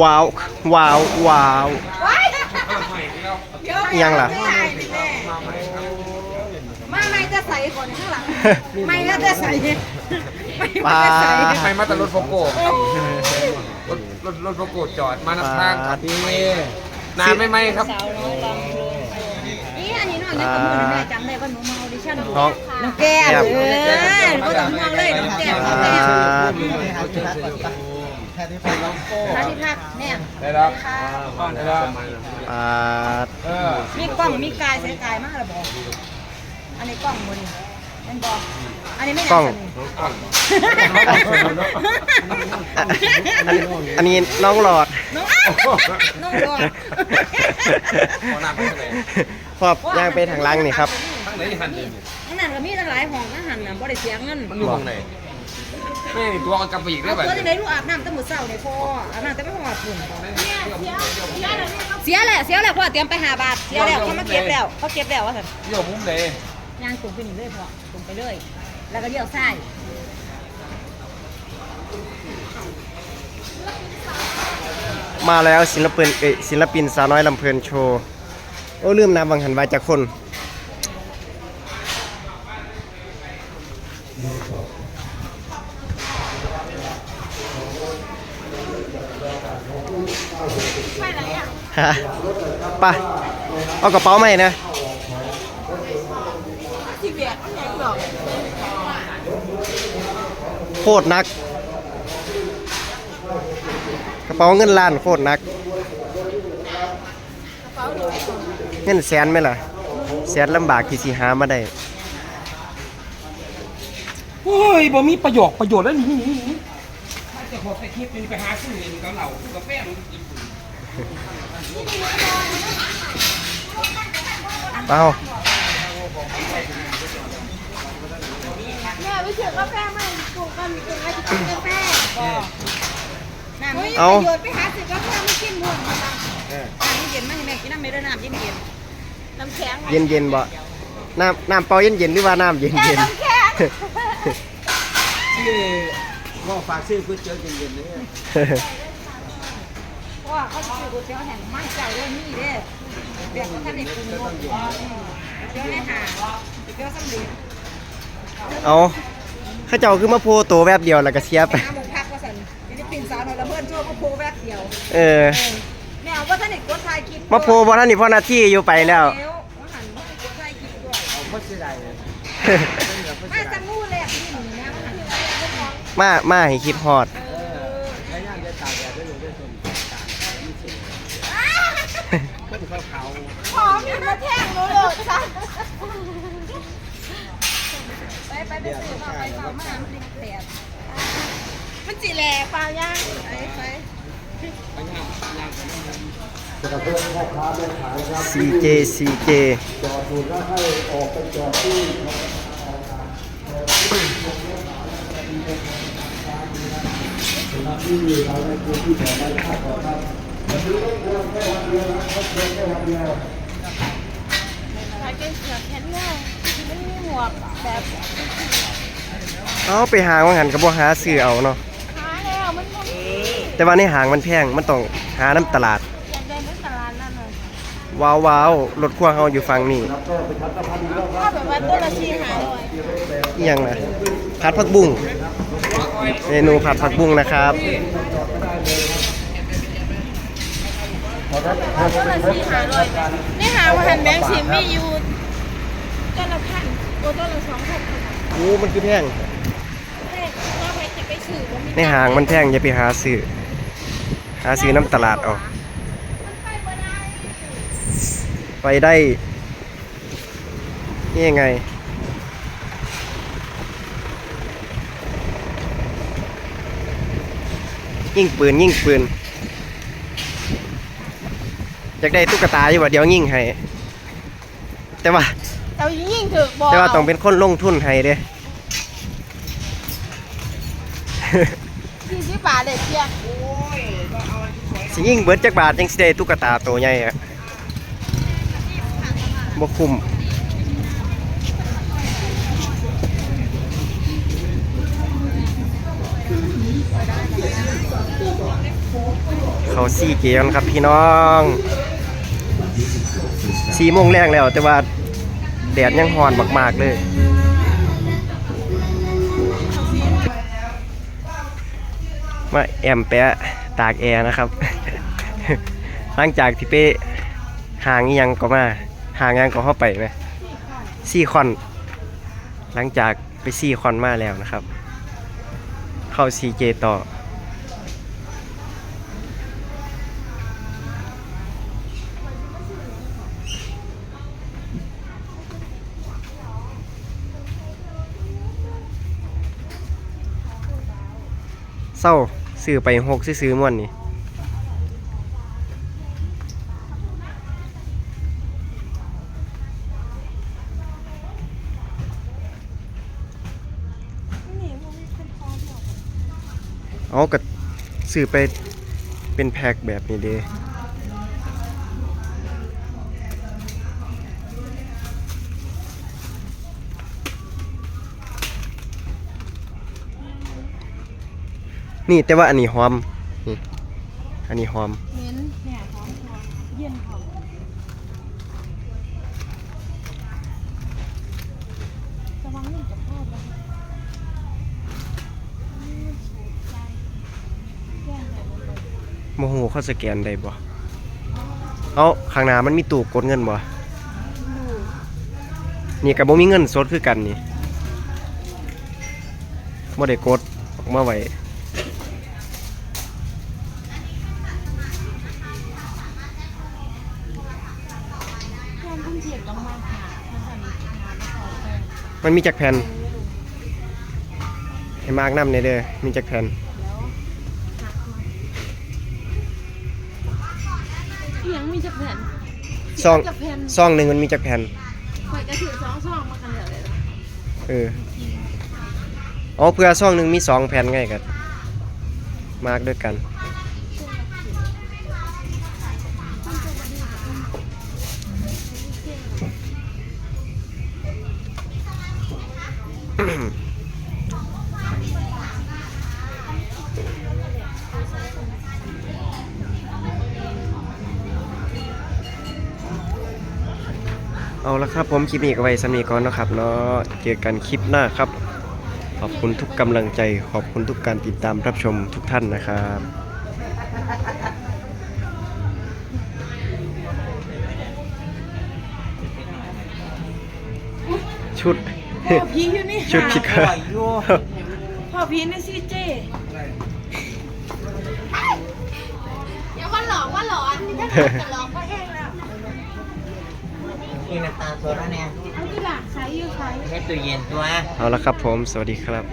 ว้าวว้าวว้าวยังล่ะมาไม่จะใส่ก่อนข้างหลังไม่ก็จะใส่ไม่ปลาจะใส่ไปมาแต่รถโฟโก้รถรถรถโฟโก้จอดมานำทางครับพี่น้ำไม่ไหมครับนี่อันนี้น้องยังกับมือแม่จำได้ว่าหนูมาออดิชั่นน้องน้องแก้มเออก็ต้องมองเลยน้องแก้มน้องแก้ มอ่าพระที่พักเนี่ยได้แล้วได้แล้วอ่าเออมีกล้องมีกายเสียกายมากเลยบอกอันนี้กล้องบนนั่นบอกอันนี้ไม่กล้องอันนี้อันอันนี้น้องหลอดน้องน้องดวงขอน้ำไปทางไหนพอบย่างไปทางหล่างนี่ครับทางไหนหันเดินนั่นน่ะก็มีตั้งหลายห้องอาหารน่ะบ่ได้เสียเงินมันอยู่ตรงไหน ไม่ตัวเอากลับไปอีกได้เอาแบบตัวที่ไหนลูกอาบน้ำตั้งมือเช้าเนี่ยพ่ออาบน้ำแต่ไม่หอดฝุ่นเสียแหละเสียแหละพ่อเตรียมไปหาบาทเสียแล้วเขามาเก็บแล้วเขาเก็บแล้วว่าสันโยมุ้มเลยย่างตุ่มไปนี่เลยพ่อตุ่มไปเลย แล้วก็เลี้ยวซ้ายมาแล้วศิลปินเอยศิลปินสาวน้อยลำเพลินโชว์ โอ้ลืมนามบางหันวาจากคน ไปไหนอะฮะไปเอากระเป๋าใหม่นะที่เบียดยังดอกโคตรนัก กระเป๋าเงินล้านโคตรนักเงินแสนไหมล่ะ แสนลำบากที่สิหามาได้ เฮ้ยบ่มีประโยชน์ประโยชน์แล้วนี่นี่นี่ถ้าจะขอไปคลิปนี้ไปหาซื้อเองกับเหล่ากาแฟมันกิน เอาแม่ไปเชื่อกาแฟใหม่ปลูกกันปลูกไอ้ที่กาแฟน้ำมีเอาประโยชน์ไปหาซื้อกาแฟไม่กินหมดน้ำเย็นมาให้แม่กินน้ำไม่ได้น้ำเย็นเย็นน้ำแข็งเย็นเย็นๆบ่น้ำน้ำเปล่าเย็นเย็นๆหรือว่าน้ำเย็นแค่เย็นน้ำแข็งชื่อว่าฝากชื่อก๋วยเตี๋ยวเย็นๆเลยเพราะว่าเขาซื้อก๋วยเตี๋ยวแห่งไม้เจ้าเรื่องนี้เด้เบียกเขาท่านได้ปรุงรสก๋วยเตี๋ยวในหาก๋วยเตี๋ยวสำเร็จเอาเข้าเจ้าคือมาโพตัวแวบเดียวแล้วก็เสียไปน้ำหมูพักว่าสันฟิลิปปินส์สาวหน่อยละเพื่อนโชว์ก็โพแวบเดียว เออแม่เอาว่าท่านเด็กกดทายคลิปมาโพบ่ท่านนี่พ่อหน้าที่อยู่ไปแล้วแล้วว่าหันมาเป็นกดทายคลิปด้วยเอาพัสดุเลยมาจะงูแรกที่หนูนะว่าหันมามาให้คิดฮอด ใช้งานได้ตากแดดได้ลงได้ชมตากยี่สิบ ขึ้นเขาเขาหอมอยู่มาแท่งหนูเลยจ้ะไปไปไปซื้อมาไปมามามันติดแปดมันจีแหล่เปลาย่างไปไป CJ CJ ขายเป็น เสือแขนยาวมันมีหมวกแบบเอาไปหางว่าหันก็บ่หาซื้อเอาเนาะ หาแล้วมันก็มีแต่ว่าในหางมันแพง มันต้องหาน้ำตลาด อยากได้ในตลาดนั่นเลยว้าวว้าวรถพ่วงเฮาอยู่ฝั่งนี้ถ้าแบบว่าต้นละชีหายเลยอีหยังนะผัดผักบุ้งเมนูผัดผักบุ้งนะครับ นละชีหายเลยนี่หาว่าหันแบงค์สิมีอยู่ต้นละพันตัวต้นละสองพันโอ้มันคือแพงแค่ว่าไปจะไปสื่อว่มีในหางมันแพงอย่าไปหาซื้อหาซื้อน้ำตลาดเอาไปได้ นี่ยังไง ยิ่งปืนยิ่งปืน อยากได้ตุ๊กตาอยู่ว่าเดี๋ยวยิงให้แต่ว่า เรายิ่งถือบอลแต่ว่าต้องเป็นคนลงทุนให้เด้สี่สิบบาทเลยเพียงสิยิงเบิดจักบาทจังสิได้ตุ๊กตาตัวใหญ่อะบ่คุ้มเขาสี่เกมครับพี่น้อง สี่โมงแรกแล้ว แต่ว่าแดดยังหอนมาก ๆ เลย มาแอมแปะตากแอร์นะครับ หลังจากที่ไปห่างยังก็มาห่างยังก็เข้าไปไหมซี่คอน หลังจากไปซี่คอนมาแล้วนะครับ เข้าซีเจต่อ เศร้าซื้อไปหกซื้อๆม่วนนี่เอาก็ซื้อไปเป็นแพ็กแบบนี้เด้ นี่แต่ว่าอันนี้หอมนี่อันนี้หอมเน้นแหน่หอมหัวเย็นหอมระวังนี่กับพ่องก้มไหนมันเลยโมโหเขาสแกนได้บ่เอาข้างหน้ามันมีตู้กดเงินบ่นี่กับบ่มีเงินสดคือกันนี่บ่ได้กดออกมาไว้ แก้มเพิ่งเทียบต้องมาหาถ้าทำงานไม่พอแป้ง มันมีจักแผ่นให้มากน้ำในเด้อมีจักแผ่นเอียงมีจักแผ่นซองจักแผ่นซองหนึ่งมันมีจักแผ่นข่อยกระถือสองซองมากันเลยล่ะเอออ๋อเพื่อซองหนึ่งมีสองแผ่นไงกันมากด้วยกัน เอาละครับผมคลิปนี้ก็ไว้สำนีก่อนเนาะครับเนาะเจอกันคลิปหน้าครับ ขอบคุณทุกกำลังใจ ขอบคุณทุกการติดตามรับชมทุกท่านนะครับชุดพ่อพีอยู่นี่ชุดคิดว่าพ่อพีในซีเจอย่าว่าหลอกว่าหลอนนี่ถ้าจะหลอกก็เอง แล้วกินน้ำตาลโซดาเนี่ยเอาที่หลังใช้อยู่ใช้ให้ตู้เย็นตัว เอาละครับผม สวัสดีครับ